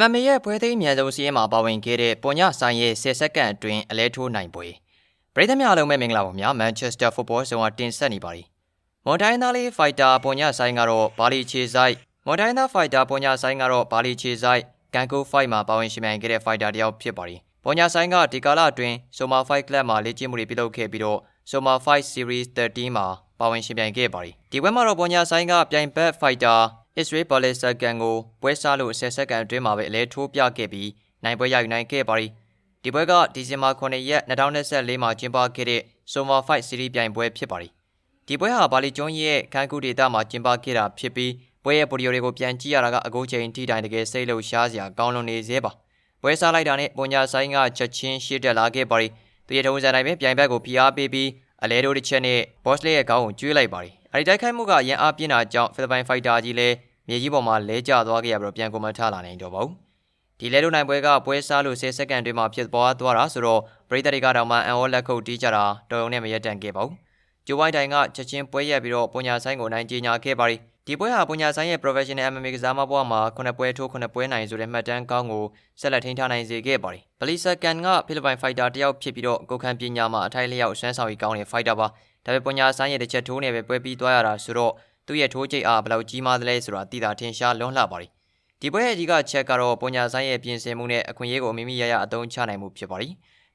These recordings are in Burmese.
MMA ရဲ့ပွဲသိမ်းအမြန်ဆုံးစီးရင်မှာပါဝင်ခဲ့တဲ့ပေါ်ညဆိုင်ရဲ့10စက္ကန့်အတွင်းအလဲထိုးနိုင်ပွဲပရိသတ်များအားလုံးပဲမင်္ဂလာပါများ Manchester Football Zone ကတင်ဆက်နေပါသည်မွန်တိုင်းသားလေးဖိုက်တာပေါ်ညဆိုင်ကတော့ဘာလီချေဆိုင်မွန်တိုင်းသားဖိုက်တာပေါ်ညဆိုင်ကတော့ဘာလီချေဆိုင်ကန်ကိုဖိုက်မှာပါဝင်ရှင်ပြိုင်ခဲ့တဲ့ဖိုက်တာတစ်ယောက်ဖြစ်ပါသည်ပေါ်ညဆိုင်ကဒီကာလအတွင်း Soma Fight Club မှာလေ့ကျင့်မှုတွေပြုလုပ်ခဲ့ပြီးတော့ Soma Fight Series 13မှာပါဝင်ရှင်ပြိုင်ခဲ့ပါသည်ဒီပွဲမှာတော့ပေါ်ညဆိုင်ကပြိုင်ဘက်ဖိုက်တာ Israel Palestine ကန်ကိုပွဲစားလို့10စက္ကန့်အတွင်းမှာပဲအလဲထိုးပြခဲ့ပြီးနိုင်ပွဲရယူနိုင်ခဲ့ပါသည်ဒီပွဲကဒီဇင်ဘာ9ရက်2024မှာကျင်းပခဲ့တဲ့ Soma Fight Series ပြိုင်ပွဲဖြစ်ပါသည်ဒီပွဲဟာဘာလီကျွန်းရဲ့ခန်းကူဒေတာမှာကျင်းပခဲ့တာဖြစ်ပြီးပွဲရဲ့ဗီဒီယိုတွေကိုပြန်ကြည့်ရတာကအကူချိန်ထိတိုင်တကယ်စိတ်လှုပ်ရှားစရာကောင်းလွန်နေသေးပါပွဲစားလိုက်တာနဲ့ပုံညာဆိုင်ကချက်ချင်းရှေ့တက်လာခဲ့ပါသည်သူရဲ့ထုံးစံတိုင်းပဲပြိုင်ဘက်ကိုဖိအားပေးပြီးအလဲတို့တစ်ချက်နဲ့ boss လေးရဲ့ခေါင်းကိုကျွေးလိုက်ပါသည် အဲဒီတိုက်ခိုက်မှုကရန်အားပြင်းတာကြောင့်ဖိလစ်ပိုင်ဖိုက်တာကြီးလည်းမြေကြီးပေါ်မှာလဲကျသွားခဲ့ရပြီးတော့ပြန်ကွန်မန့်ထလာနိုင်တော့ပါဘူးဒီလဲတို့နိုင်ပွဲကပွဲစားလို့10စက္ကန့်အတွင်းမှာဖြစ်သွားသွားတာဆိုတော့ပရိသတ်တွေကတော့မှအန်အောလက်ခုပ်တီးကြတာတော်ရုံနဲ့မရက်တန့်ခဲ့ပါဘူးဂျိုဝိုင်းတိုင်ကချက်ချင်းပွဲရက်ပြီးတော့ပုံညာဆိုင်ကိုနိုင်ကြီးညာခဲ့ပါရီဒီပွဲဟာပုံညာဆိုင်ရဲ့ professional MMA ကစားမဘွားမှာခုနှစ်ပွဲထိုးခုနှစ်ပွဲနိုင်ဆိုတဲ့မှတ်တမ်းကောင်းကိုဆက်လက်ထိန်းထားနိုင်စေခဲ့ပါရီဘလီဆာကန်ကဖိလစ်ပိုင်ဖိုက်တာတယောက်ဖြစ်ပြီးတော့ကိုခံပညာမှာအထိုက်လျောက်ဆွမ်းဆောင်ပြီးကောင်းတဲ့ဖိုက်တာပါ ဒါပေမဲ့ပုံညာဆိုင်ရဲ့တစ်ချက်ထိုးနေပဲပွဲပြီးသွားရတာဆိုတော့သူ့ရဲ့ထိုးချိတ်အားဘယ်လောက်ကြီးမားသလဲဆိုတာသိတာထင်ရှားလွန်းလှပါရီဒီပွဲရဲ့အကြီးကချက်ကတော့ပုံညာဆိုင်ရဲ့ပြင်ဆင်မှုနဲ့အခွင့်အရေးကိုမိမိရရအသုံးချနိုင်မှုဖြစ်ပါရီ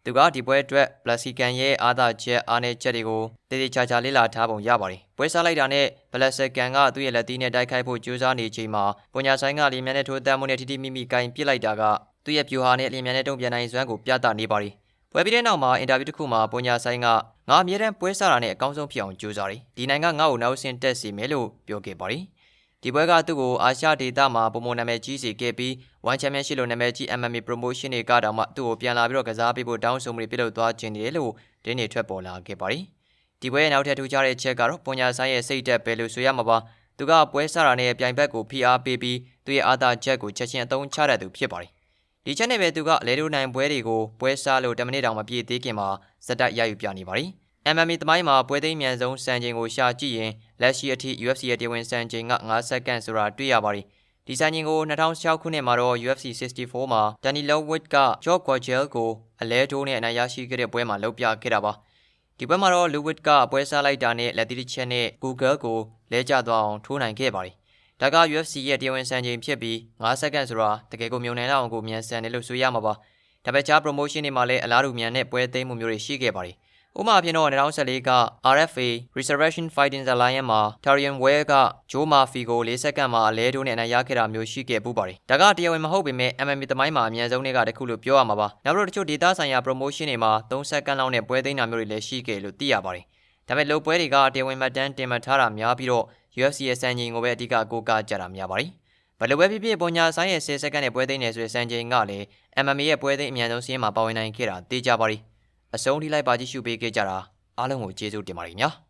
သူကဒီပွဲအတွက်ပလက်စီကန်ရဲ့အာသာချက်အားနဲ့ချက်တွေကိုတည်တည်ချာချာလေ့လာထားပုံရပါတယ်။ပွဲစားလိုက်တာနဲ့ပလက်စကန်ကသူ့ရဲ့လက်သီးနဲ့တိုက်ခိုက်ဖို့ကြိုးစားနေချိန်မှာပုံညာဆိုင်ကလီမြန်နဲ့ထိုးတမ်းမှုနဲ့ထိထိမိမိကင်ပစ်လိုက်တာကသူ့ရဲ့ပြူဟာနဲ့လီမြန်နဲ့တုံ့ပြန်နိုင်စွမ်းကိုပြသနေပါတယ်။ပွဲပြီးတဲ့နောက်မှာအင်တာဗျူးတစ်ခုမှာပုံညာဆိုင်က ငါအမြဲတမ်းပွဲစားတာနဲ့အကောင်းဆုံးဖြစ်အောင်ကြိုးစားတယ်။ဒီနိုင်ကငါ့ကိုနောက်ဆင့်တက်စီမယ်လို့ပြောခဲ့ပါတယ်။ဒီပွဲကသူ့ကိုအာရှဒေသမှာပုံမနာမည်ကြီးစေခဲ့ပြီး One Championship လို့နာမည်ကြီး MMA Promotion တွေကတောင်မှသူ့ကိုပြန်လာပြီးတော့ကစားပေးဖို့တောင်းဆိုမှုတွေပြုလုပ်သွားခြင်းတယ်လို့တင်းနေထွက်ပေါ်လာခဲ့ပါတယ်။ဒီပွဲရဲ့နောက်ထပ်ထူးခြားတဲ့ချက်ကတော့ပုံညာဆိုင်ရဲ့စိတ်သက်ပဲလို့ဆိုရမှာပါ။သူကပွဲစားတာနဲ့ပြိုင်ဘက်ကိုဖိအားပေးပြီးသူ့ရဲ့အာသာချက်ကိုချက်ချင်းအသုံးချတတ်သူဖြစ်ပါတယ်။ ဒီချက်နဲ့ပဲသူကအလဲတိုနိုင်ပွဲတွေကိုပွဲစားလို့10မိနစ်တောင်မပြည့်သေးခင်မှာစက်တက်ရယူပြနေပါတယ်။ MMA သမိုင်းမှာပွဲသိမ်းမြန်ဆုံးစံချိန်ကိုရှာကြည့်ရင်လက်ရှိအထိ UFC ရဲ့တရားဝင်စံချိန်က9စက္ကန့်ဆိုတာတွေ့ရပါတယ်။ဒီစံချိန်ကို2016ခုနှစ်မှာတော့ UFC 64မှာ Danny Lowwitt က George Guagel ကိုအလဲထိုးနဲ့အနိုင်ရရှိခဲ့တဲ့ပွဲမှာလုပ်ပြခဲ့တာပါ။ဒီပွဲမှာတော့ Lowwitt ကပွဲစားလိုက်တာနဲ့လက်သီးတစ်ချက်နဲ့ Google ကိုလဲကျသွားအောင်ထိုးနိုင်ခဲ့ပါတယ်။ ဒါက UFC ရဲ့တရားဝင်စံချိန်ဖြစ်ပြီး9စက္ကန့်ဆိုတာတကယ်ကိုမြုံနိုင်လောက်အောင်ကိုမြန်ဆန်တယ်လို့ဆိုရမှာပါ။ဒါပေမဲ့ခြား promotion တွေမှာလည်းအလားတူမြန်တဲ့ပွဲသိမ်းမှုမျိုးတွေရှိခဲ့ပါတယ်။ဥပမာဖြင့်တော့2014က RFA Resurrection Fighting Alliance မှာ Tarian Ware က Joe Murphy ကို၄စက္ကန့်မှာအလဲတိုးနဲ့အနိုင်ရခဲ့တာမျိုးရှိခဲ့ပူပါတယ်။ဒါကတရားဝင်မဟုတ်ပေမဲ့ MMA သမိုင်းမှာအများဆုံးတွေကတခုလို့ပြောရမှာပါ။နောက်ပြီးတော့တချို့ဒေတာဆိုင်ရာ promotion တွေမှာ3စက္ကန့်လောက်နဲ့ပွဲသိမ်းတာမျိုးတွေလည်းရှိခဲ့လို့သိရပါတယ်။ဒါပေမဲ့လုံပွဲတွေကတရားဝင်မှတ်တမ်းတင်မှတ်ထားတာများပြီးတော့ UFC ရဲ့စံချိန်ကိုပဲအဓိကကိုးကားကြတာများပါတယ်။ဘယ်လိုပဲဖြစ်ဖြစ်ပုံညာဆိုင်ရဲ့10စက္ကန့်နဲ့ပွဲသိမ်းနေဆိုတဲ့စံချိန်ကလည်း MMA ရဲ့ပွဲသိမ်းအများဆုံးစီးရင်မှာပါဝင်နိုင်ခဲ့တာသိကြပါရီ။အဆုံးထိလိုက်ပါကြည့်ရှုပေးခဲ့ကြတာအားလုံးကိုကျေးဇူးတင်ပါတယ်ညာ။